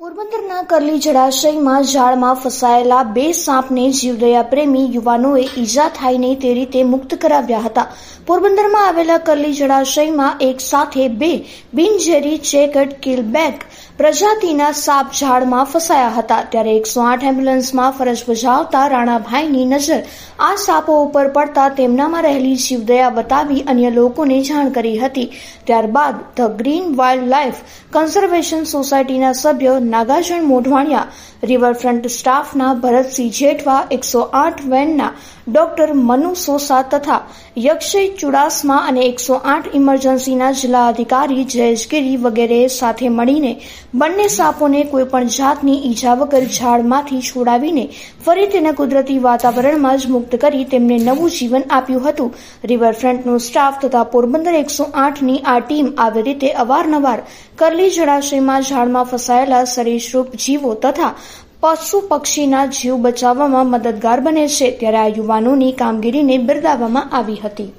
પોરબંદરના કરલી જળાશયમાં ઝાડમાં ફસાયેલા બે સાપને જીવદયા પ્રેમી યુવાનોએ ઈજા થાય નહીં તે રીતે મુક્ત કરાવ્યા હતા. પોરબંદરમાં આવેલા કરલી જળાશયમાં એક સાથે બે બિનઝેરી ચેકટ કિલબેક પ્રજાતિના સાપ ઝાડમાં ફસાયા હતા. ત્યારે એકસો આઠ એમ્બ્યુલન્સમાં ફરજ બજાવતા રાણાભાઈની નજર આ સાપો ઉપર પડતા તેમનામાં રહેલી જીવદયા બતાવી અન્ય લોકોને જાણ કરી હતી. ત્યારબાદ the green wildlife conservation સોસાયટીના સભ્ય નાગાર્જુન મોઢવાણિયા રિવરફ્રન્ટ સ્ટાફના ભરતસિંહ જેઠવા એકસો આઠ વેનના ડોક્ટર મનુ સોસા તથા યક્ષય ચુડાસમા અને એકસો આઠ ઇમરજન્સીના જિલ્લા અધિકારી જયેશગીરી વગેરે સાથે મળીને બંને સાપોને કોઈપણ જાતની ઈજા વગર ઝાડમાંથી છોડાવીને ફરી તેના કુદરતી વાતાવરણમાં જ મુક્ત કરી તેમને નવું જીવન આપ્યું હતું. રિવરફ્રન્ટનો સ્ટાફ તથા પોરબંદર એકસો આઠની આ ટીમ આવી રીતે અવારનવાર કરલી જળાશયમાં ઝાડમાં ફસાયેલા સરીસૃપ જીવો તથા પશુ પક્ષીના જીવ બચાવવામાં મદદગાર બને છે. ત્યારે આ યુવાનોની કામગીરીને બિરદાવવામાં આવી હતી.